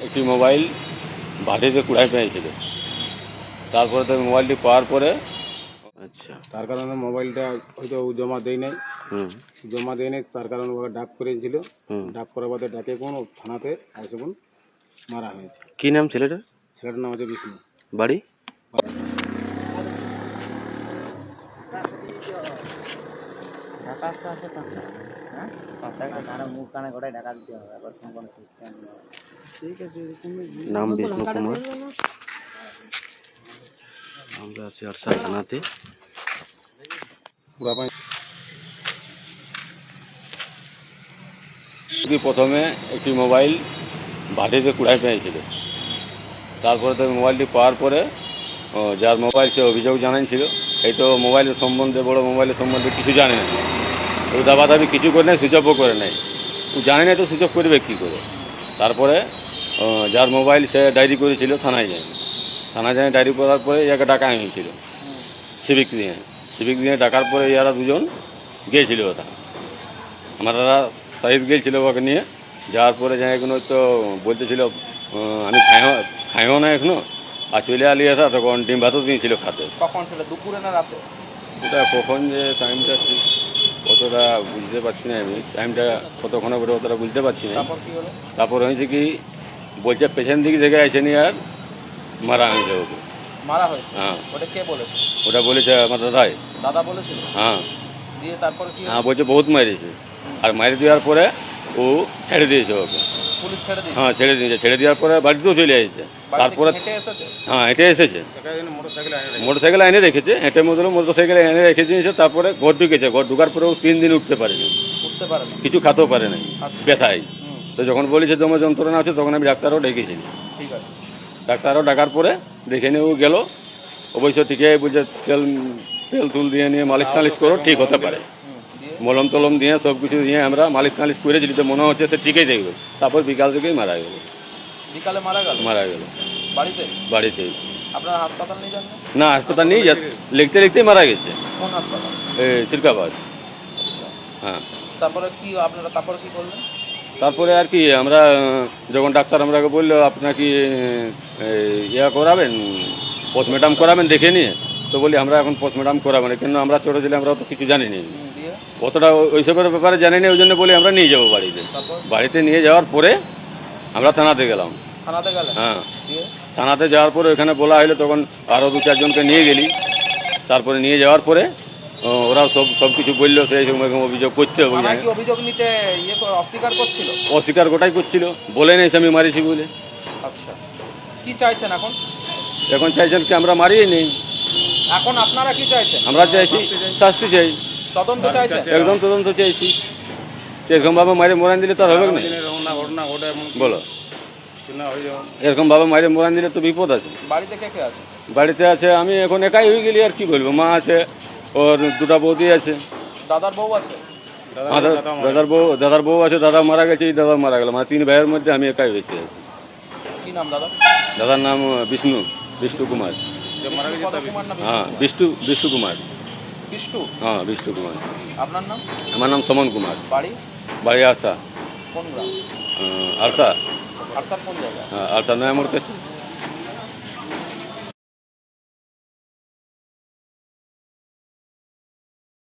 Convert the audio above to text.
একটি মোবাইল ভাটিতে কুড়াই পেয়েছিল। তারপরে তো মোবাইলটি পাওয়ার পরে আচ্ছা। তার কারণে মোবাইলটা হয়তো জমা দেয় নাই। হুম। জমা দেয় নাই তার কারণে ওকে ডাক করেছিল। হুম। ডাক করার বাদে ডাকে কোন থানাতে এসে কোন মারা হয়েছে। কি নাম ছেলেটা? ছেলেটার নাম হচ্ছে বিষ্ণু। বাড়ি? নাম বিষ্ণু কুমার। আমরা আছি আরসা থানাতে। প্রথমে একটি মোবাইল ভাটিতে কুড়াই পেয়েছিল। তারপরে তো মোবাইলটি পাওয়ার পরে যার মোবাইল সে অভিযোগ জানাইছিল এই তো মোবাইলের সম্বন্ধে বড় মোবাইলের সম্বন্ধে কিছু জানে না। ও দাবাদাবি কিছু করে নেয় সুইচ অফও করে নেয় ও জানে না তো সুইচ অফ করবে কী করে? তারপরে যার মোবাইল সে ডায়েরি করেছিল থানায় যায়। থানায় যায় ডায়েরি করার পরে ইয়াকে ডাকা হয়েছিল। সিভিক দিয়ে সিভিক দিয়ে ডাকার পরে ইয়ারা দুজন গিয়েছিল ওটা। আমরা সাইজ গিয়েছিল ওকে নিয়ে। যাওয়ার পরে যাই এখনও তো বলতেছিল আমি খাইও খাইও না এখনও। আর চলে আলি আসা তখন ডিম ভাতও দিয়েছিল খাতে। কখন সেটা দুপুরে না রাতে? ওটা কখন যে টাইমটা ঠিক অতটা বুঝতে পারছি না আমি। টাইমটা কতক্ষণ করে অতটা বুঝতে পারছি না। তারপর হয়েছে কি বলছে পেছন দিক থেকে আসেনি আর মারা হয়েছে ওকে। মারা হয়েছে? হ্যাঁ। ওটা কে বলেছে? ওটা বলেছে আমার দাদাই। দাদা বলেছিল? হ্যাঁ। দিয়ে তারপর কি হ্যাঁ বলছে বহুত মারিয়েছে আর মারি দেওয়ার পরে ও ছেড়ে দিয়েছে ওকে। পুলিশ ছেড়ে দিয়েছে। হ্যাঁ ছেড়ে দিয়েছে। ছেড়ে দেওয়ার পরে বাড়িতেও চলে এসেছে তারপরে হ্যাঁ হেঁটে এসেছে। মোটর সাইকেল এনে রেখেছে হেঁটে মধ্যে মোটর সাইকেল এনে রেখে দিয়েছে তারপরে ঘর ঢুকেছে। ঘর ঢুকার পরেও তিন দিন উঠতে পারেনি। উঠতে পারেনি। কিছু খাতেও পারে নাই। ব্যথায়। তো যখন বলেছে তোমার যন্ত্রণা আছে তখন আমি ডাক্তারও ডেকেছি ঠিক আছে। ডাক্তারও ডাকার পরে দেখে নিয়ে ও গেল। অবশ্য ঠিকই বুঝে তেল তেল তুল দিয়ে নিয়ে মালিশ টালিশ করো ঠিক হতে পারে। মলম টলম দিয়ে সব কিছু দিয়ে আমরা মালিশ টালিশ করে যদি মনে হচ্ছে সে ঠিকই দেখবে। তারপর বিকাল থেকেই মারা গেল। বিকালে মারা গেল? মারা গেল। বাড়িতে? বাড়িতেই। আপনার হাসপাতাল নিয়ে যান না? হাসপাতাল নিয়ে যা লিখতে লিখতেই মারা গেছে। কোন হাসপাতাল? সিরকাবাদ। হ্যাঁ। তারপরে কি আপনারা তারপরে কি করলেন? তারপরে আর কি আমরা যখন ডাক্তার আমরাকে বলল আপনার কি ইয়া করাবেন? পোস্টমর্টম করাবেন দেখে নিয়ে? তো বলি আমরা এখন পোস্টমর্টম করাবো না কেন আমরা ছোটো ছিলাম আমরা তো কিছু জানি না অতটা ওই- ওইসবের ব্যাপারে জানি না ওই জন্য বলি আমরা নিয়ে যাব বাড়িতে। বাড়িতে নিয়ে যাওয়ার পরে আমরা থানাতে গেলাম। হ্যাঁ। থানাতে যাওয়ার পরে ওখানে বলা হলো তখন আরও দু চারজনকে নিয়ে গেলি। তারপরে নিয়ে যাওয়ার পরে ওরা সব সব কিছু বলল সেই সময় অভিযোগ করতে হবে থানায় অভিযোগ নিতে ইয়ে অস্বীকার করছিল? অস্বীকার গোটাই করছিল। বলে নেই আমি মারিছি বলে। আচ্ছা। কি চাইছেন এখন? এখন চাইছেন কি আমরা মারিয়ে নেই। এখন আপনারা কি চাইছেন? আমরা চাইছি শাস্তি চাই। তদন্ত চাইছেন? একদম তদন্ত চাইছি। এরকমভাবে মারে মোরান দিলে তো আর হবে না। ঘটনা ঘটনা ঘটে বলো। এরকমভাবে মারে মোরান দিলে তো বিপদ আছে। বাড়িতে কে কে আছে? বাড়িতে আছে আমি এখন একাই হয়ে গেলি আর কি বলব? মা আছে ওর দুটা বৌদি আছে। দাদার বউ আছে? দাদা মারা দাদার বউ দাদার বউ আছে দাদা মারা গেছে এই দাদা মারা গেল। মানে তিন ভাইয়ের মধ্যে আমি একাই বেশি আছি কি নাম দাদা? দাদার নাম বিষ্ণু বিষ্ণু কুমার। হ্যাঁ বিষ্ণু বিষ্ণু কুমার। বিষ্ণু? হ্যাঁ বিষ্ণু কুমার। আপনার নাম? আমার নাম সমন কুমার। বাড়ি? বাড়ি আরসা। কোন গ্রাম? আরসা। আর্থার কোন জায়গায়? আরসা নয়া কাছে।